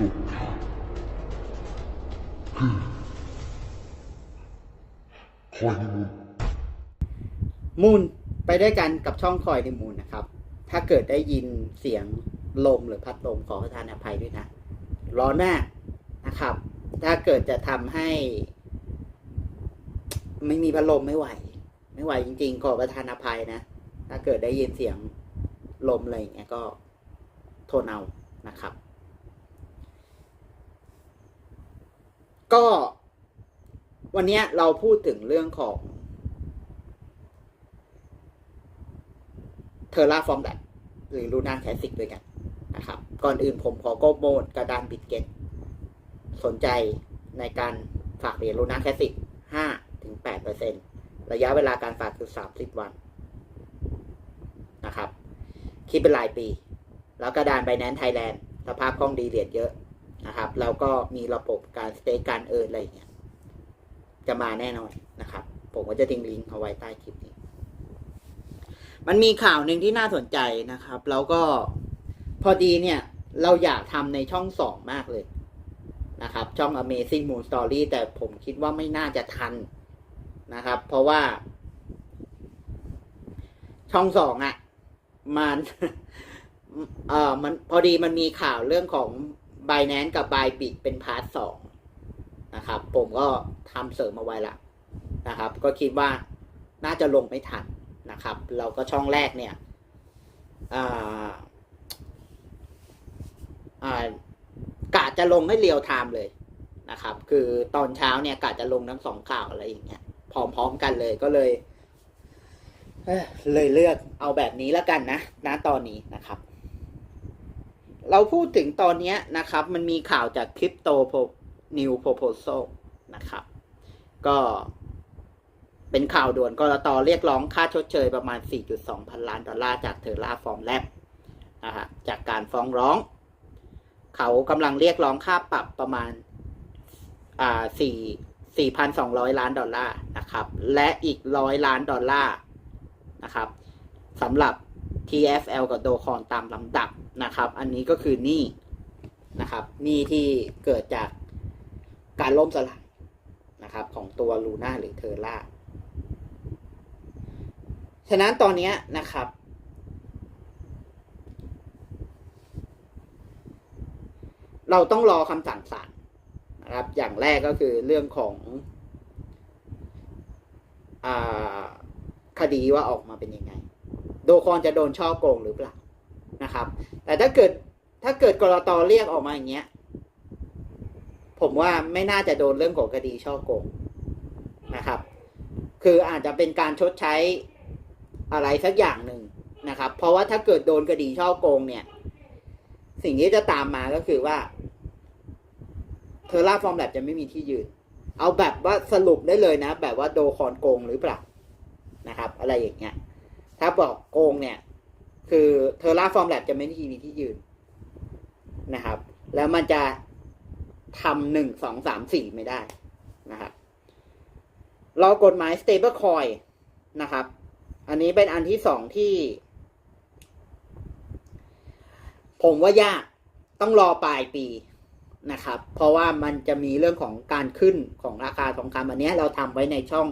สุดคือคอยนิมูลมูนไปด้วยกันกับช่องคอยในมูนนะครับ ถ้าเกิดได้ยินเสียงลมหรือพัดลมขอประทานอภัยด้วยนะ ร้อนมากนะครับ ถ้าเกิดจะทำให้ ไม่มีพัดลมไม่ไหว ไม่ไหวจริง ๆ ขอประทานอภัยนะ ถ้าเกิดได้ยินเสียงลมอะไรอย่างเงี้ยก็โทนเอานะครับ ก็ วันนี้เราพูดถึงเรื่องของเทอร่าฟอร์มแ b หรือลูน่าแคสสิกด้วยกันนะครับ ก่อนอื่นผมขอโกโมดกระดานบิดเก็ตสนใจในการฝากเหรียญลูน่าแคสสิก5ถึง8เปอร์เซ็นระยะเวลาการฝากคือ 30 วันนะครับ คิดเป็นรายปี แล้วกระดานไบแนนไทยแลนด์สภาพคล่องดีเหรียญเยอะ นะครับ แล้วก็มีระบบการสเตกการเอิร์อะไรเงี้ยจะมาแน่นอนนะครับ ผมก็จะทิ้งลิงก์เอาไว้ใต้คลิปนี้ มันมีข่าวหนึ่งที่น่าสนใจนะครับ แล้วก็พอดีเนี่ย เราอยากทำในช่องสองมากเลยนะครับ ช่อง Amazing Moon Story แต่ผมคิดว่าไม่น่าจะทันนะครับ เพราะว่า ช่องสองอะ่ะ มันเอ่อมันพอดีมันมีข่าวเรื่องของ b i n a n c e กับ b y b i t เป็นพาร์ทสองนะครับ ผมก็ทำเสริมมาไว้ละนะครับ ก็คิดว่าน่าจะลงไม่ทันนะครับ เราก็ช่องแรกเนี่ยอาอ่ากะจะลงให้เรียวไทม์เลยนะครับ คือตอนเช้าเนี่ยกะจะลงทั้งสองข่าวอะไรอย่างเงี้ยพร้อมๆกันเลยก็เลยเอ้อเลยเลือกเอาแบบนี้แล้วกันนะณตอนนี้นะครับ เราพูดถึงตอนนี้นะครับ มันมีข่าวจากคริปโตนิวโ r o โพโซนะครับ ก็เป็นข่าวด่วนกรตเรียกร้องค่าชดเชยประมาณ 4.2 พันล้านดอลลาร์จากเทอร่าฟอร์มแลบนะฮะจากการฟ้องร้อง เขากำลังเรียกร้องค่าปรับประมาณอ่า4 4,200 ล้านดอลลาร์นะครับ และอีกร้อยล้านดอลลาร์นะครับสำหรับ TFL กับโดคอนตามลำดับนะครับ อันนี้ก็คือหนี้นะครับหนี้ที่เกิดจากการล่มสลายนะครับของตัวลูน่าหรือเทอร่าฉะนั้นตอนนี้นะครับ เราต้องรอคำสั่งศาลนะครับ อย่างแรกก็คือเรื่องของอคดีว่าออกมาเป็นยังไง โดคอนจะโดนช่อโกงหรือเปล่านะครับ แต่ถ้าเกิดถ้าเกิดกรตเรียกออกมาอย่างเงี้ย ผมว่าไม่น่าจะโดนเรื่องของคดีช่อโกงนะครับ คืออาจจะเป็นการชดใช้อะไรสักอย่างหนึ่งนะครับ เพราะว่าถ้าเกิดโดนคดีช่อโกงเนี่ย สิ่งที่จะตามมาก็คือว่าเทอร่าฟอร์มแลบจะไม่มีที่ยืน เอาแบบว่าสรุปได้เลยนะ แบบว่าโดคอนโกงหรือเปล่านะครับ อะไรอย่างเงี้ย ถ้าบอกโกงเนี่ย คือเทอร่าฟอร์มแลบจะไม่มีที่ยืนนะครับ แล้วมันจะทำหนึ่งสองสามสี่ไม่ได้นะครับรอกฎหมาย stable coin นะครับ อันนี้เป็นอันที่สองที่ ผมว่ายากต้องรอปลายปีนะครับ เพราะว่ามันจะมีเรื่องของการขึ้นของราคาทองคำอันนี้เราทำไว้ในช่อง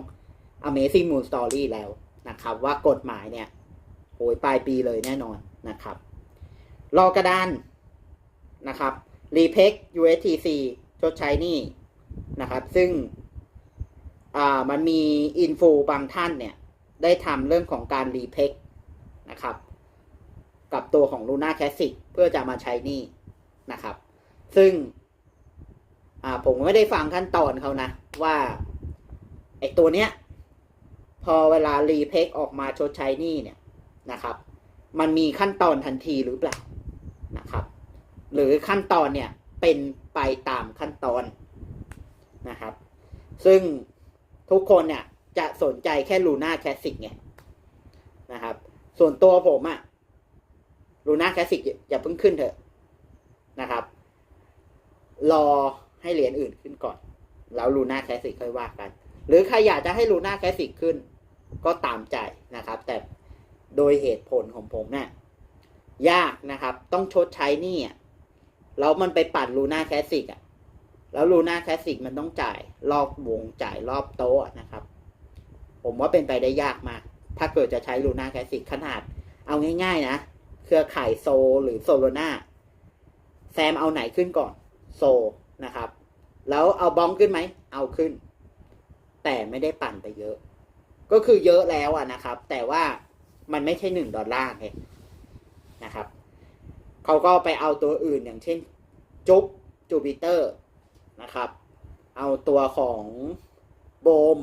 Amazing Moon Story แล้ว นะครับ ว่ากฎหมายเนี่ยโอ้ยปลายปีเลยแน่นอนนะครับ รอกระดานนะครับรีเพ c USTC ชดใช้นี่นะครับ ซึ่งอ่ามันมีอินฟูบางท่านเนี่ย ได้ทำเรื่องของการรีเพ c นะครับ กับตัวของ Luna Classic เพื่อจะมาใช้นี่นะครับ ซึ่งอ่าผมไม่ได้ฟังขั้นตอนเขานะ ว่าไอตัวเนี้ย อเวลารีเพ c ออกมาชดใช้หนี้เนี่ยนะครับ มันมีขั้นตอนทันทีหรือเปล่านะครับ หรือขั้นตอนเนี่ยเป็นไปตามขั้นตอนนะครับ ซึ่งทุกคนเนี่ยจะสนใจแค่ลูน่าแคสสิกไงนะครับ ส่วนตัวผมอะลูน่าแคสสิกอย่าเพิ่งขึ้นเถอะนะครับ รอให้เหรียญอื่นขึ้นก่อน แล้วลูน่าแคสสิกค่อยว่ากัน หรือใครอยากจะให้ลูน่าแคสสิกขึ้น ก็ตามใจนะครับ แต่โดยเหตุผลของผมเนี่ยยากนะครับ ต้องชดใช้หนี่อะแล้วมันไปปั่นลูน่าแคสสิกอะแล้วลูน่าแคสสิกมันต้องจ่ายรอบวงจ่ายรอบโต๊ะนะครับ ผมว่าเป็นไปได้ยากมาก ถ้าเกิดจะใช้ลูน่าแคสสิกขนาด เอาง่าย ๆ นะ เครือข่ายโซหรือโซโลนาแซมเอาไหนขึ้นก่อน โซนะครับ แล้วเอาบองขึ้นไหม เอาขึ้น แต่ไม่ได้ปั่นไปเยอะ ก็คือเยอะแล้วอะนะครับ แต่ว่ามันไม่ใช่หนึ่งดอลลาร์ไงนะครับเขาก็ไปเอาตัวอื่นอย่างเช่นจุ๊บจูปิเตอร์นะครับ เอาตัวของโบม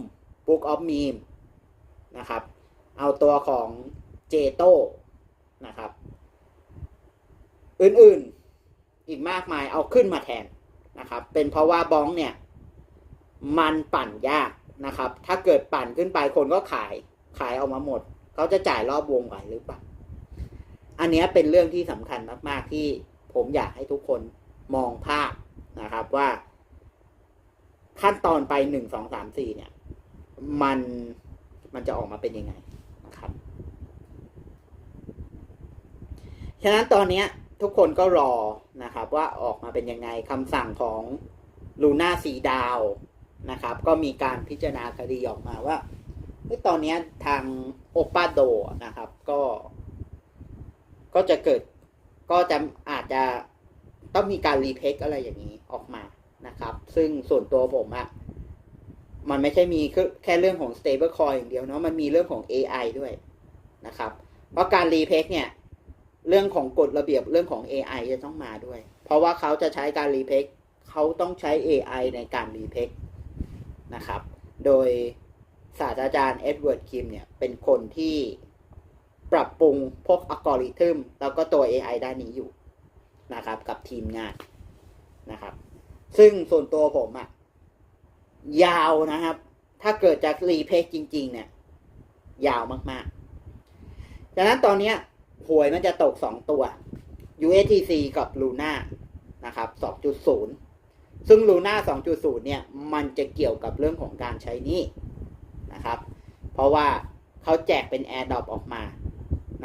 บุ๊กออฟมีมนะครับ เอาตัวของเจโตนะครับ อื่นๆอีกมากมายเอาขึ้นมาแทนนะครับ เป็นเพราะว่าบ้องเนี่ย มันปั่นยาก นะครับ ถ้าเกิดปั่นขึ้นไปคนก็ขายขายออกมาหมด เขาจะจ่ายรอบวงไหวหรือเปล่า อันนี้เป็นเรื่องที่สำคัญมาก ๆ ที่ผมอยากให้ทุกคนมองภาพนะครับว่า ขั้นตอนไปหนึ่งสองสามสี่เนี่ย มันมันจะออกมาเป็นยังไงนะครับ ฉะนั้นตอนนี้ทุกคนก็รอนะครับ ว่าออกมาเป็นยังไงคำสั่งของลูน่าสีดาว นะครับ ก็มีการพิจารณาคดีออกมาว่าตอนนี้ทางโอปาโดนะครับ ก็ ก็จะเกิดก็จะอาจจะต้องมีการรีเพคอะไรอย่างนี้ออกมานะครับ ซึ่งส่วนตัวผมอะมันไม่ใช่มีแค่เรื่องของ stable coin อย่างเดียวเนาะมันมีเรื่องของ AI ด้วยนะครับ เพราะการรีเพคเนี่ย เรื่องของกฎระเบียบเรื่องของ AI จะต้องมาด้วย เพราะว่าเขาจะใช้การรีเพคเขาต้องใช้ AI ในการรีเพค นะครับ โดยศาสตราจารย์เอ็ดเวิร์ดคิมเนี่ยเป็นคนที่ปรับปรุงพวกอัลกอริทึมแล้วก็ตัว AI ด้านนี้อยู่นะครับ กับทีมงานนะครับ ซึ่งส่วนตัวผมอะยาวนะครับ ถ้าเกิดจะรีเพคจริง ๆ เนี่ย ยาวมากๆดังนั้นตอนนี้หวยมันจะตกสองตัว USTC กับ Luna นะครับ2.0 ซึ่ง Luna 2.0 เนี่ย มันจะเกี่ยวกับเรื่องของการใช้นี้นะครับ เพราะว่าเขาแจกเป็น AirDrop ออกมา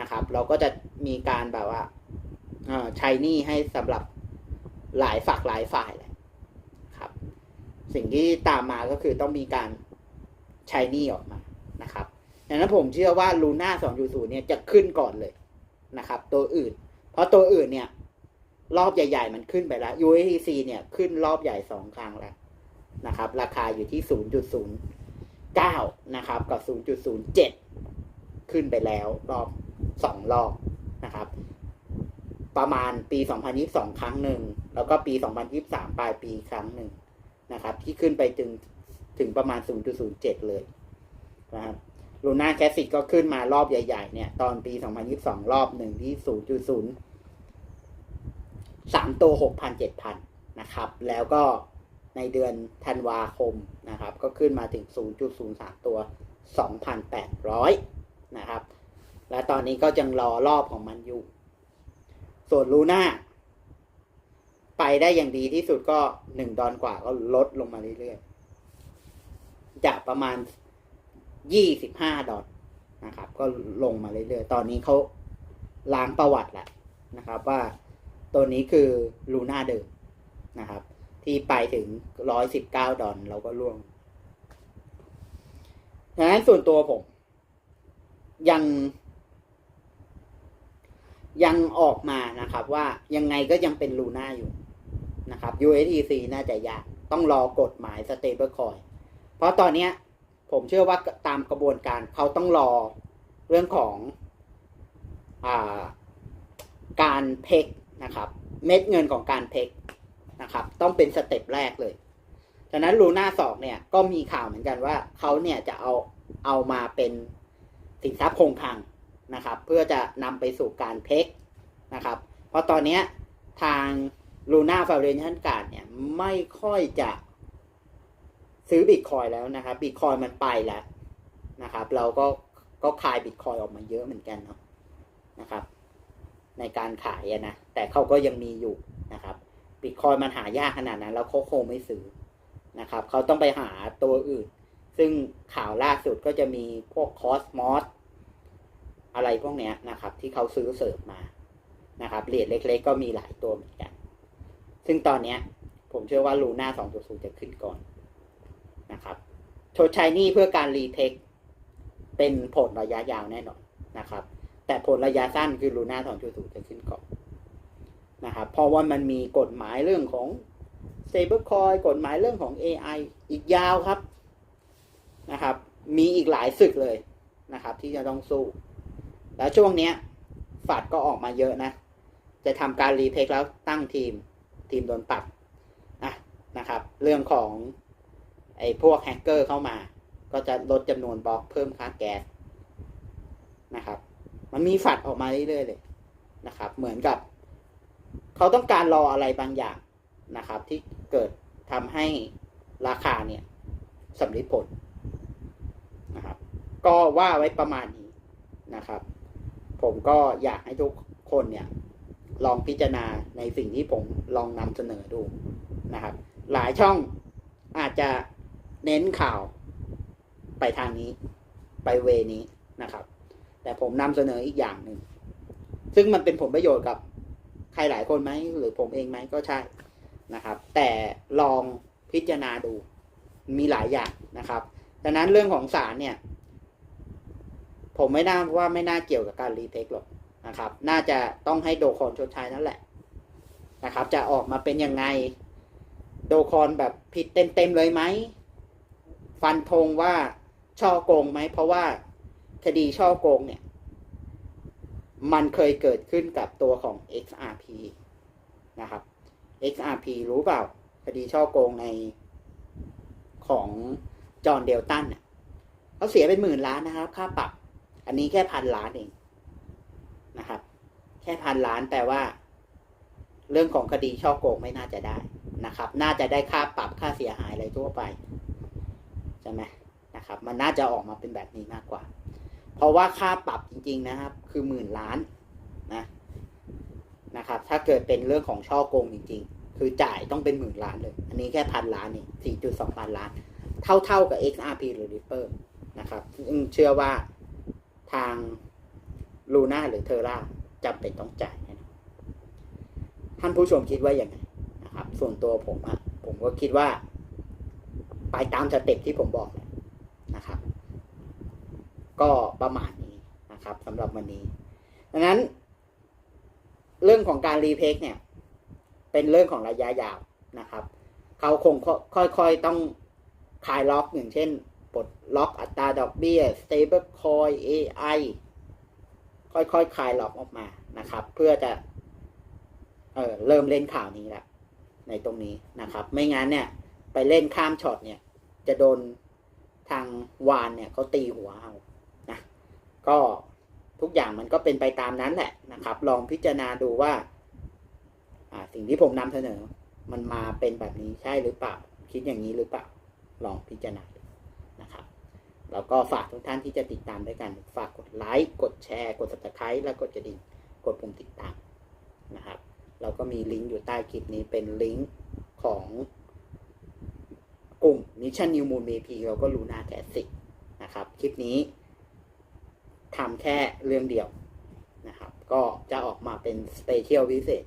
นะครับ เราก็จะมีการแบบว่าใช้นี้ให้สำหรับหลายฝักหลายฝ่ายเลยครับ สิ่งที่ตามมาก็คือต้องมีการใช้นี้ออกมานะครับดังนั้นผมเชื่อว่า Luna 2.0 เนี่ยจะขึ้นก่อนเลยนะครับ ตัวอื่น เพราะตัวอื่นเนี่ย รอบใหญ่ ๆ มันขึ้นไปแล้ว USDC เนี่ยขึ้นรอบใหญ่สองครั้งแล้วนะครับ ราคาอยู่ที่ 0.09 นะครับ กับ 0.07 ขึ้นไปแล้ว รอบสองรอบนะครับ ประมาณปี 2022 ครั้งหนึ่ง แล้วก็ปี 2023 ปลายปีครั้งหนึ่งนะครับ ที่ขึ้นไปถึงถึงประมาณ 0.07 เลยนะครับลูน่าแคสซิกก็ขึ้นมารอบใหญ่ ๆ เนี่ย ตอนปี 2022 รอบหนึ่งที่ 0.0 สามตัวหกพันเจ็ดพันนะครับ แล้วก็ในเดือนธันวาคมนะครับ ก็ขึ้นมาถึง 0.03 ตัว 2,800 นะครับ และตอนนี้ก็ยังรอรอบของมันอยู่ ส่วนลูน่าไปได้อย่างดีที่สุดก็ 1 ดอนกว่าก็ลดลงมาเรื่อยๆ จากประมาณ 25 ดอนนะครับ ก็ลงมาเรื่อยๆ ตอนนี้เขาล้างประวัติแหละนะครับว่า ตัวนี้คือลูน่าเดิมนะครับ ที่ไปถึง119ดอนเราก็ล่วงดังนั้นส่วนตัวผม ยัง ยังออกมานะครับ ว่ายังไงก็ยังเป็นลูน่าอยู่นะครับ USDC น่าจะยากต้องรอกฎหมาย stable coin เพราะตอนนี้ผมเชื่อว่าตามกระบวนการเขาต้องรอเรื่องของอการเพก นะครับ เม็ดเงินของการเพกนะครับ ต้องเป็นสเต็ปแรกเลยฉะนั้นลูน่าสองเนี่ยก็มีข่าวเหมือนกันว่าเขาเนี่ยจะเอาเอามาเป็นสินทรัพย์คงคลังนะครับ เพื่อจะนำไปสู่การเพกนะครับ เพราะตอนนี้ทางลูน่าฟาวเดชั่นการ์ดเนี่ยไม่ค่อยจะซื้อบิตคอยแล้วนะครับบิตคอยมันไปแล้วนะครับ เราก็ก็ขายบิตคอยออกมาเยอะเหมือนกันเนาะนะครับ ในการขายนะ แต่เขาก็ยังมีอยู่นะครับบิตคอยมันหายากขนาดนั้น แล้วเขาคงไม่ซื้อนะครับเขาต้องไปหาตัวอื่น ซึ่งข่าวล่าสุดก็จะมีพวกคอสมอสอะไรพวกนี้นะครับ ที่เขาซื้อเสริมมานะครับเหรียญเล็ก ๆ ก็มีหลายตัวเหมือนกัน ซึ่งตอนนี้ผมเชื่อว่าลูน่า2.0 จะขึ้นก่อนนะครับชดใช้หนี้เพื่อการรีเทคเป็นผลระยะยาวแน่นอนนะครับ แต่ผลระยะสั้นคือลูน่า2.0จะขึ้นก่อนนะครับเพราะว่ามันมีกฎหมายเรื่องของ stablecoin กฎหมายเรื่องของ AI อีกยาวครับนะครับ มีอีกหลายศึกเลยนะครับ ที่จะต้องสู้ แล้วช่วงเนี้ยฝัดก็ออกมาเยอะนะ จะทำการรีเทคแล้วตั้งทีมทีมโดนปัดอะนะครับ เรื่องของไอ้พวกแฮกเกอร์เข้ามา ก็จะลดจำนวนบล็อกเพิ่มค่าแก๊สนะครับ มันมีฝัดออกมาเรื่อยๆเลยนะครับ เหมือนกับ เขาต้องการรออะไรบางอย่างนะครับ ที่เกิดทำให้ราคาเนี่ยสำลิดผลนะครับ ก็ว่าไว้ประมาณนี้นะครับ ผมก็อยากให้ทุกคนเนี่ย ลองพิจารณาในสิ่งที่ผมลองนำเสนอดูนะครับ หลายช่องอาจจะเน้นข่าวไปทางนี้ ไปเวนี้นะครับ แต่ผมนำเสนออีกอย่างหนึ่งซึ่งมันเป็นผลประโยชน์กับใครหลายคนไหมหรือผมเองไหมก็ใช่นะครับ แต่ลองพิจารณาดูมีหลายอย่างนะครับดังนั้นเรื่องของสารเนี่ย ผมไม่น่าว่าไม่น่าเกี่ยวกับการรีเทคหรอกนะครับ น่าจะต้องให้โดคอนชดใช้นั่นแหละนะครับ จะออกมาเป็นยังไงโดคอนแบบผิดเต็มๆเลยไหม ฟันธงว่าช่อโกงไหม เพราะว่า คดีช่อโกงเนี่ย มันเคยเกิดขึ้นกับตัวของ XRP นะครับ XRP รู้เปล่า คดีช่อโกงในของจอห์นเดลตันเนี่ยเขาเสียเป็นหมื่นล้านนะครับ ค่าปรับ อันนี้แค่พันล้านเองนะครับ แค่พันล้านแต่ว่า เรื่องของคดีช่อโกงไม่น่าจะได้นะครับ น่าจะได้ค่าปรับค่าเสียหายอะไรทั่วไปใช่ไหมนะครับ มันน่าจะออกมาเป็นแบบนี้มากกว่า เพราะว่าค่าปรับจริง ๆนะครับ คือหมื่นล้านนะนะครับ ถ้าเกิดเป็นเรื่องของช่อโกงจริง ๆ คือจ่ายต้องเป็นหมื่นล้านเลย อันนี้แค่พันล้านนี่สี่จุดสองพันล้าน เท่าๆกับ XRP หรือ Ripple นะครับซึ่งเชื่อว่าทางลูน่าหรือเทอร่าจำเป็นต้องจ่ายน่นอนท่านผู้ชมคิดว่าอย่างไงนะครับ ส่วนตัวผมอะผมก็คิดว่า ไปตามสเต็ปที่ผมบอกนะครับ ก็ประมาณนี้นะครับสำหรับวันนี้ ดังนั้น เรื่องของการรีเพกเนี่ย เป็นเรื่องของระยะยาวนะครับ เขาคงค่อยๆต้องคลายล็อกอย่างเช่นปลดล็อกอัตราดอกเบี้ย stable coin AI ค่อยๆคคลายล็อกออกมานะครับ เพื่อจะเออเริ่มเล่นข่าวนี้แล้วในตรงนี้นะครับ ไม่งั้นเนี่ย ไปเล่นข้ามช็อตเนี่ย จะโดนทางวานเนี่ยเขาตีหัวเอา ก็ทุกอย่างมันก็เป็นไปตามนั้นแหละนะครับ ลองพิจารณาดูว่า สิ่งที่ผมนำเสนอ มันมาเป็นแบบนี้ใช่หรือเปล่า คิดอย่างนี้หรือเปล่า ลองพิจารณาดูนะครับ แล้วก็ฝากทุกท่านที่จะติดตามด้วยกัน ฝากกดไลค์ กดแชร์ กด subscribe แล้วกดกระดิ่ง กดปุ่มติดตามนะครับ เราก็มีลิงก์อยู่ใต้คลิปนี้เป็นลิงก์ของกลุ่ม Mission New Moon VP เราก็รู้หน้าแกสินะครับ คลิปนี้ ทำแค่เรื่องเดียวนะครับ ก็จะออกมาเป็นสเปเชียลพิเศษ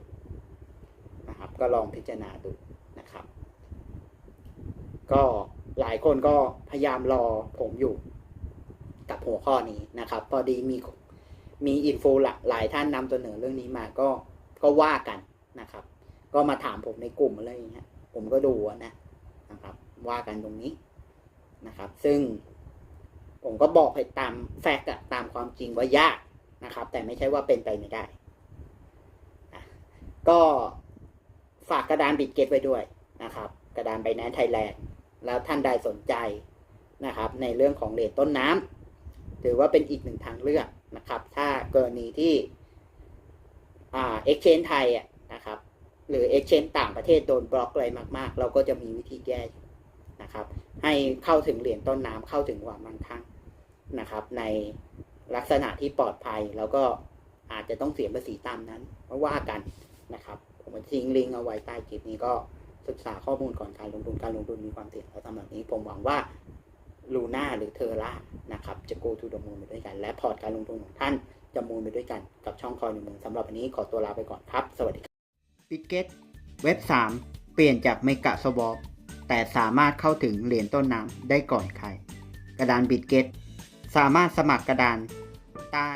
นะครับ ก็ลองพิจารณาดูนะครับ ก็หลายคนก็พยายามรอผมอยู่กับหัวข้อนี้นะครับ พอดีมีมีอินโฟหลายท่านนำเสนอเรื่องนี้มาก็ก็ว่ากันนะครับ ก็มาถามผมในกลุ่มอะไรอย่างเงี้ยผมก็ดูนะนะครับ ว่ากันตรงนี้นะครับ ซึ่ง ผมก็บอกไปตามแฟกต์ตามความจริงว่ายากนะครับ แต่ไม่ใช่ว่าเป็นไปไม่ได้ ก็ฝากกระดานบิดเก็ตไว้ด้วยนะครับ กระดานใบแนนไทยแลนด์แล้วท่านใดสนใจนะครับ ในเรื่องของเหรียญต้นน้ำถือว่าเป็นอีกหนึ่งทางเลือกนะครับ ถ้ากรณีที่อ่า exchange ไทยอะนะครับ หรือ exchange ต่างประเทศโดนบล็อกอะไรมาก ๆ เราก็จะมีวิธีแก้นะครับ ให้เข้าถึงเหรียญต้นน้ำเข้าถึงความมั่งคั่ง นะครับ ในลักษณะที่ปลอดภัยแล้วก็อาจจะต้องเสียภาษีตามนั้นมาว่ากันนะครับ ผมทิ้งลิงก์เอาไว้ใต้คลิปนี้ก็ศึกษาข้อมูลก่อนการลงทุนการลงทุนมีความเสี่ยงแล้วสำหรับนี้ผมหวังว่าลูน่าหรือเทอร่านะครับ จะโกทูดมูลไปด้วยกัน และพอร์ตการลงทุนของท่านจะมูลไปด้วยกันกับช่องคอยหนึ่งมือสำหรับวันนี้ขอตัวลาไปก่อนครับ สวัสดีครับปิเก็ตเว็บ 3 เปลี่ยนจากเมกะสวอปแต่สามารถเข้าถึงเหรียญต้นน้ำได้ก่อนใคร กระดานบิตเกต สามารถสมัครกระดานได้